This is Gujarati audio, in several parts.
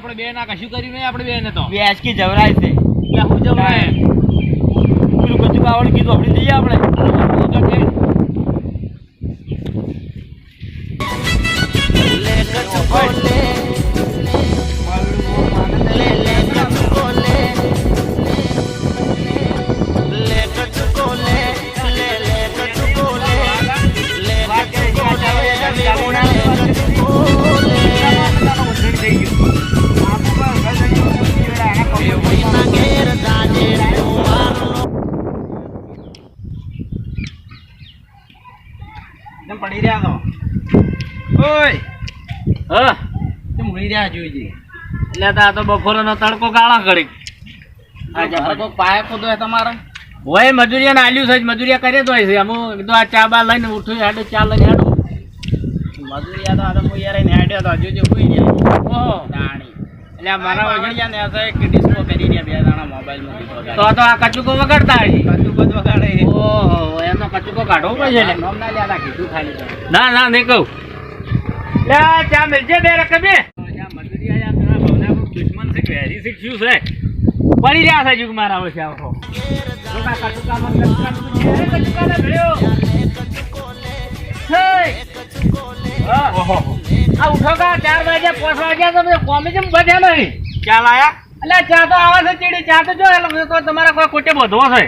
આપણે બે ના કશું કર્યું નહીં આપણે બે ને તો વેચકી જવરાય છે. એટલે હું જવરાય પેલું કચું બાવળ કીધું આપણે જઈએ આપણે. કેમ પડી રહ્યા તો ઓય! હા. કેમ ઉડી રહ્યા જોઈજી એટલે તો આ તો બપોરનો તડકો ગાળા કરી આ તો પાયા ખોદો હે તમારે. હોય મજૂરિયા ને આલ્યું છે મજૂરિયા કરે તો છે. અમુક કીધું આ ચા બા લઈને ઉઠું હેડો ચા લઈને હાડું મજૂરિયા તો આ તો કોઈ યાર એને હેડ્યો તો હજુ જે ઓહો. જાણી એટલે મારા વગડિયા ને આ તો એક ડિસ્કો કરી રહ્યા બે દાણા મોબાઈલમાં તો તો આ કચુકો વગાડતા હશે? કચુકો જ વગાડે. ઓહો એનો કચુકો કાઢવો પડશે એટલે? નોમ ના લ્યા કીધું ખાલી ના ના નહીં કહું. લે ચા મિલજે બે રકમે દુશ્મન છે વેરી હેરી શીખ્યું છે. પડી રહ્યા છે જુગ મારા હવે આવો લોકા કચુકામાં કચુકામાં તો આ ઉઠો કા ચાર વાગ્યા પાંચ વાગ્યા તો બધા જેમ બધ્યા નહીં. ક્યાં લાયા? એટલે ચા તો આવે છે ચીડી ચા તો જો એટલે તો તમારા કોઈ ખોટે બધો છે.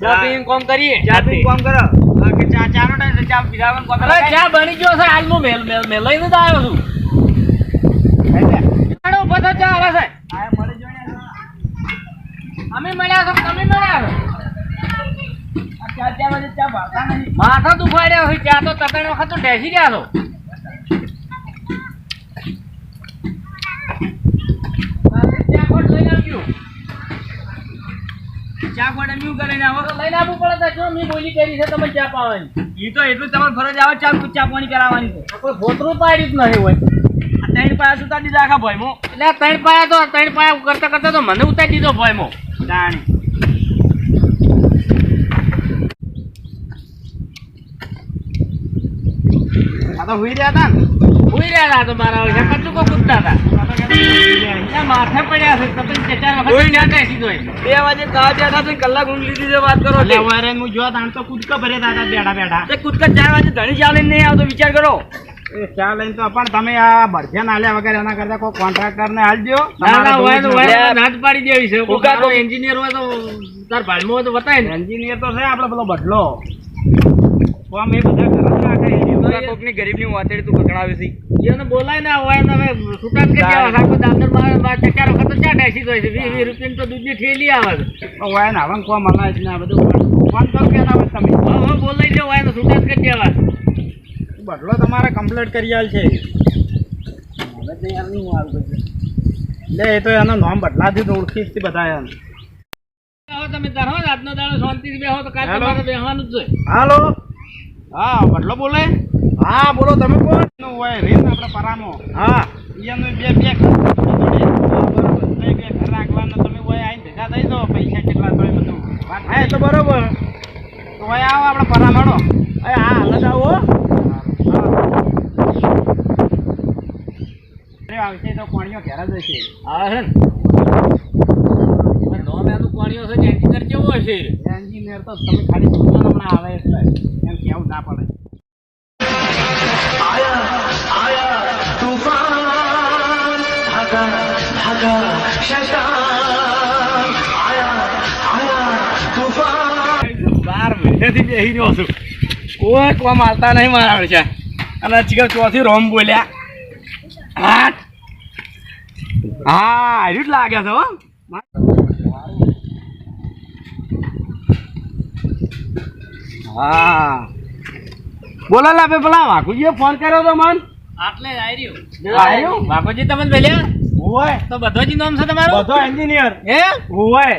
ચા પીને કોમ કરીએ? ચા પી કોમ કરો. આ કે ચા નો ટાઈમ ચા પીધાવાનું કોમ અરે ચા બની ગયો છે હાલ હું મેલ મેલ મેલ લઈને આવ્યો છું. ચા આવે છે. આયા મળે જો ને અમે મળ્યા છો તમે મળ્યા છો. ચા ચા ચા માથા દુખાડ્યા હોય ચા તો તકણ વખત તો ઢેસી ગયા છો. ચા પડે મેં તમે ચા પાવાની તો એટલું તમારે ફરજ આવે ચા ચા પાણી કરાવવાની કોઈ ભોતરું પાડ્યું હોય ત્રણ પાયા સુતા આખા ભાઈ મો એટલે ત્રણ પાયા તો ત્રણ પાયા કરતા કરતા તો મને ઉતારી દીધો ભયમો જાણી આ તો હુઈ રહ્યા હતા ને. ઉઈ રહ્યા હતા મારા ઓળખે કચુકો કૂદતા હતા? માથે પડ્યા છે તમે ચાર ચાર વખત ના ના સીધો બે વાગે કાવા બેઠા તો કલાક ઊંઘ લીધી છે વાત કરો એટલે વારે હું જોવા તાણ તો કૂદકા ભર્યા હતા બેઠા બેઠા. તે કૂદકા ચાર વાગે ધણી ચા નહીં આવતો વિચાર કરો. એ લઈને તો પણ તમે આ ભરજ્યા નાલ્યા વગર એના કરતા કોઈ કોન્ટ્રાક્ટર ને હાલજો. ના ના હોય તો હોય તો તમારે ના જ પાડી દેવી છે. એન્જિનિયર હોય તો તાર ભાડમાં હોય તો બતાય ને. એન્જિનિયર તો છે આપણે પેલો બદલો. કોમ એ બધા કોકની ગરીબની વાતેડી તું કકડાવે છે. એને બોલાય ના હોય તમે હવે કે જ હાકો દાદર બાર બાર ટકા વખત તો ચા ઢેસી ગઈ છે. 20 20 રૂપિયા તો દૂધની થેલી આવે. છે તો વાય ને હવે કો હલાય છે ને આ બધું ફોન કરો કે ના તમે. હવે બોલાઈ જવા હોય તો છૂટા કે કરી દેવા. બદલો તમારે કમ્પ્લીટ કરી આલ છે. હવે તો યાર નહીં હું આવું લે એ તો એનો નામ બદલાથી તો ઓળખીશથી બધા એમ. તમે ધરો ને આજનો દાડો શાંતિથી બેહો તો કાલ તમારે બેહવાનું જ છે હાલો. હા બદલો બોલે. હા બોલો તમે કોણ? નું હોય રીત આપણે પરામો હા. ઈયાનો બે બે ઘર જોડે. હા, બરોબર. બે બે ઘર રાખવાના તમે હોય આઈને ભેગા થઈ દો પૈસા કેટલા થાય બધું. વાત હા તો બરોબર. તો હોય આવો આપણે પરામણો. એ હા હાલ જ આવો. અરે આવશે તો કોણીઓ ઘેર જ હશે. હા હે ને નોમ એનું કોણીઓ છે એન્જિનિયર કેવો હશે? એન્જિનિયર તો તમે ખાલી હમણાં આવે એટલે એમ કેવું ના પડે. બાર બેસી રહ્યો છું કોઈ કોઈ મારતા નહીં મારા છે અને ચીકર ચોથી રોમ બોલ્યા. હા હા હાર્યું જ લાગે છે હો. હા. બોલો લા પેલા વાઘુજીએ ફોન કર્યો તો મન? આટલે આવ્યું? તમે બોલ્યા? હોય તો બધોજી નામ છે તમારું? બધો એન્જિનિયર હે? હોય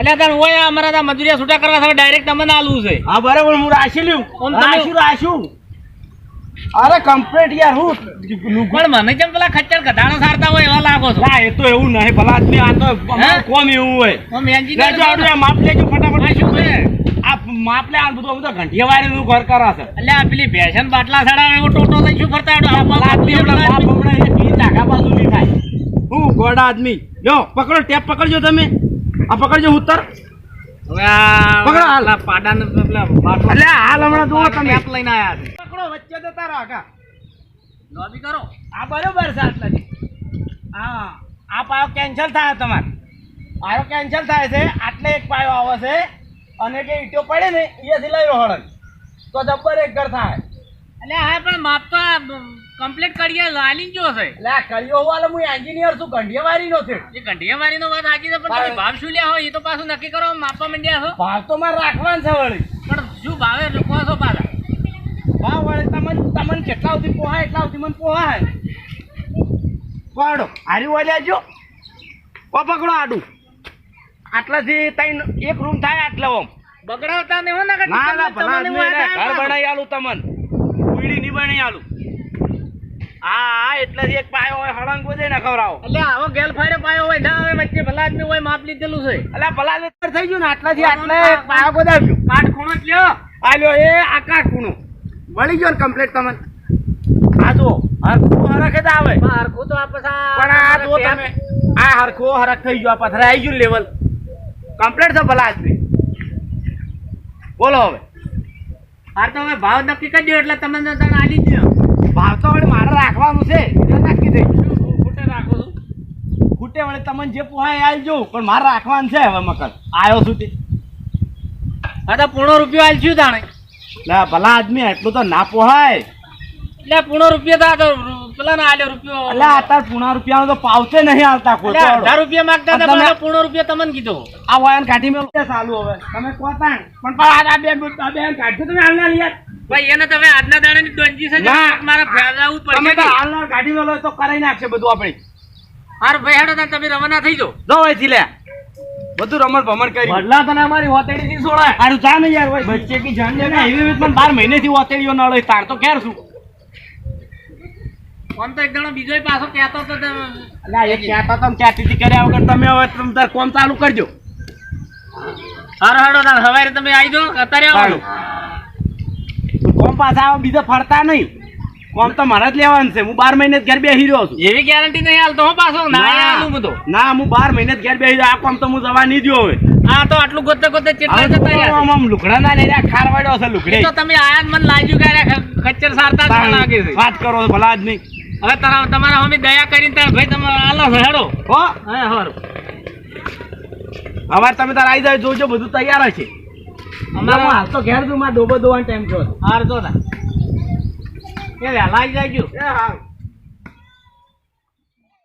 એટલે તાર હોય અમારા ત્યાં મજૂરિયા છૂટા કરવા સાથે ડાયરેક્ટ તમને આલું છે. હા બરાબર હું રાશી લઉં રાશું રાશું અરે કમ્પ્લીટ યાર હું પણ મને કેમ પેલા ખચ્ચર કઢાણા સારતા હોય એવા લાગો છો? ના એ તો એવું નહીં ભલા આદમી આ તો કોમ એવું હોય? હું લેજો આવડે માપ લેજો ફટાફટ. શું છે? આ માપ લે આ બધું બધું ઘંટિયા વાળી નું ઘર કરાશે એટલે આ પેલી ભેસન બાટલા સડાવે એવો ટોટો થઈ શું ફરતા આવડો? આ ભલા આદમી હમણાં માપ હમણાં એ પાછું નહીં થાય. હું ગોડા આદમી. જો પકડો ટેપ પકડજો તમે. આ પકડજો ઉત્તર. હવે આ પકડો હાલ. પેલા પાડાને પેલા બાટલો- એટલે હાલ હમણાં જુઓ તમે. ટેપ લઈને આયા છે. પકડો વચ્ચે જતા રહો આગા. લોબી કરો. આ બરોબર છે આટલાથી. હા આ પાયો કેન્સલ થાય તમારે. પાયો કેન્સલ થાય છે આટલે એક પાયો આવે છે. અને જે ઈટો પડે ને એ સિલાયો લો તો જબ્બર એક ઘર થાય. એટલે હા પણ માપ તો કમ્પ્લીટ કરીએ લાલી જો છે. આ કળિયો વાળો હું એન્જિનિયર છું ગંઢિયાવારી નો છે. એ ઘંટિયાવાળીનો વાત સાચી છે પણ તમે ભાવ. શું લ્યા હોય એ તો પાછું નક્કી કરો માપવા માંડ્યા છો. ભાવ તો મારે રાખવાનો છે વળી. પણ શું ભાવે? લોકો છો પાછા. ભાવ વળી તમને તમને કેટલા સુધી પોહાય એટલા સુધી મને પોહાય. પાડો હારી વાલ્યા જો ઓ પકડો આડું. આટલાથી તઈ એક રૂમ થાય આટલે ઓમ. બગડાવતા ને હો ને ના ના હું ને ઘર બનાવી આલું તમને. કુઈડી ની બનાવી આલું. હા એટલે એક પાયો હોય હળંગ બધે ને ખવડાવો. એટલે આવો ગેલ ફાયરે પાયો હોય ના હવે વચ્ચે ભલા આદમી હોય માપ લીધેલું છે. એટલે ભલા થઈ ગયું ને આટલે પાયો ગોદાવ્યો કાઠ ખૂણો જ લ્યો. એ આકાશ ખૂણો. વળી ગયો ને કમ્પ્લીટ તમને? આ જુઓ હરખું હરખે જ આવે. હરખું તો આ પાછા પણ આ તમે આ હરખો હરખ થઈ ગયો આ પથરા આવી ગયું લેવલ કમ્પ્લીટ છે ભલા આદમી બોલો હવે. હાર તો હવે ભાવ નક્કી કરી દો એટલે તમને આલી જ ભાવ તો મારે રાખવાનું છે. થઈ ગયું. ખૂટે રાખો છું? ખૂટે વળે તમને જે પોહાય એ પણ મારે રાખવાનું છે હવે મકર આવ્યો છું તે. હા તો પૂણો રૂપિયો આલશું તાણે. લે ભલા આદમી એટલું તો ના પોહાય. એટલે પૂણો રૂપિયો તો પેલા ના આલ્યો રૂપિયો. એટલે અત્યારે પૂણા રૂપિયા તો પાવશે નહીં આવતા કોઈ અઢાર રૂપિયા માંગતા હતા પણ પૂણો રૂપિયા તમને કીધો. આ વાયન કાઢી મેં ચાલુ હવે. તમે કોતાણ પણ પણ આ બે આ બે કાઢજો તમે હાલના યાર ભાઈ એને તમે આજના દાડાની દોંજી છે ના. મારા ફેરવવું તમે તો હાલના કાઢી મેલો તો કરાઈ નાખશે બધું આપણે. હાર ભાઈ હેડો તમે રવાના થઈ જાઓ. જો અહીંથી લે બધું રમણ ભમણ કરી. બદલા તને અમારી હોતેડી થી છોડાય આરું જા ને યાર ભાઈ. બચ્ચે કી જાન લે ને. એવી રીત મને બાર મહિનેથી ઓતેડીઓ ન લઈ તાર તો ખેર શું આમ તો એક જણો બીજો પાછો કહેતો હતો તે- એ કહેતા તમે ક્યાંથી કર્યા વગર તમે હવે તમે તાર કોમ ચાલુ કરજો. હારો હેડો હવારે તમે આવી જાઓ અત્યારે આવો. કોમ પાછા બીજા ફરતા નહીં. કોમ તો મારે જ લેવાનું છે. હું બાર મહિને જ ઘેર બેસી રહ્યો છું. એવી ગેરંટી નહીં હાલતો હું પાછો. ના બધું. ના હું બાર મહિને જ ઘેર બેસી રહ્યો. આ કોમ તો હું જવા નહીં દ્યો હવે. આ તો આટલું ગોતે ગોતે ચેટલા જતા રહ્યા આમ લુગડા ના લઈ ખાર વાડ્યો છે લુકડે તો તમે આયા મને લાગ્યું કે ખચ્ચર સારતા જ લાગે છે. વાત કરો ભલા જ નહીં. હવે તારા તમારા મમ્મી દયા કરીને તારા ભાઈ તમે આલો હેડો. હો. હે હર. અવાર તમે તાર આવી જાય જોજો બધું તૈયાર છે અમારે હાલ તો ઘેર તું માં ડોબો દોવાનો ટાઈમ થયો હાર તો તા એ વહેલા આવી જાય એ હા